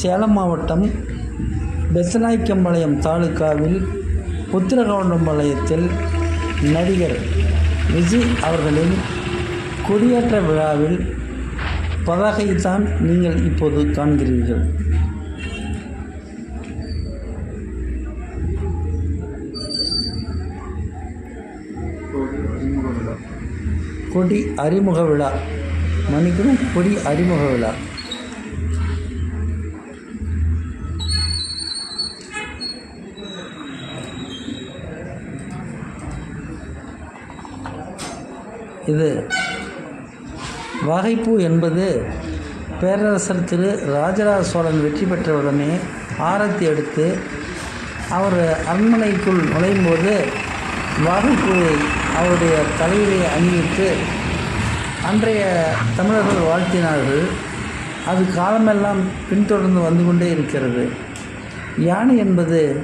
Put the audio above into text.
சேலம் மாவட்டம் பெத்தநாய்க்கம்பாளையம் தாலுகாவில் உத்திரகவுண்டம்பாளையத்தில் நடிகர் விஜய் அவர்களின் கொடியேற்ற விழாவில் பதாகைத்தான் நீங்கள் இப்போது காண்கிறீர்கள். கொடி அறிமுக விழா. மன்னிக்கணும் கொடி அறிமுக விழா. இது. வகைப்பூ என்பது பேரரசர் திரு ராஜராஜ சோழன் வெற்றி பெற்றவுடனே ஆரத்தி எடுத்து அவர் அரண்மனைக்குள் நுழையும் போது வாகைப்பூவை அவருடைய தலையிலே அணிவித்து அன்றைய தமிழர்கள் வாழ்த்தினார்கள். அது காலமெல்லாம் பின்தொடர்ந்து வந்து கொண்டே இருக்கிறது. யானை என்பது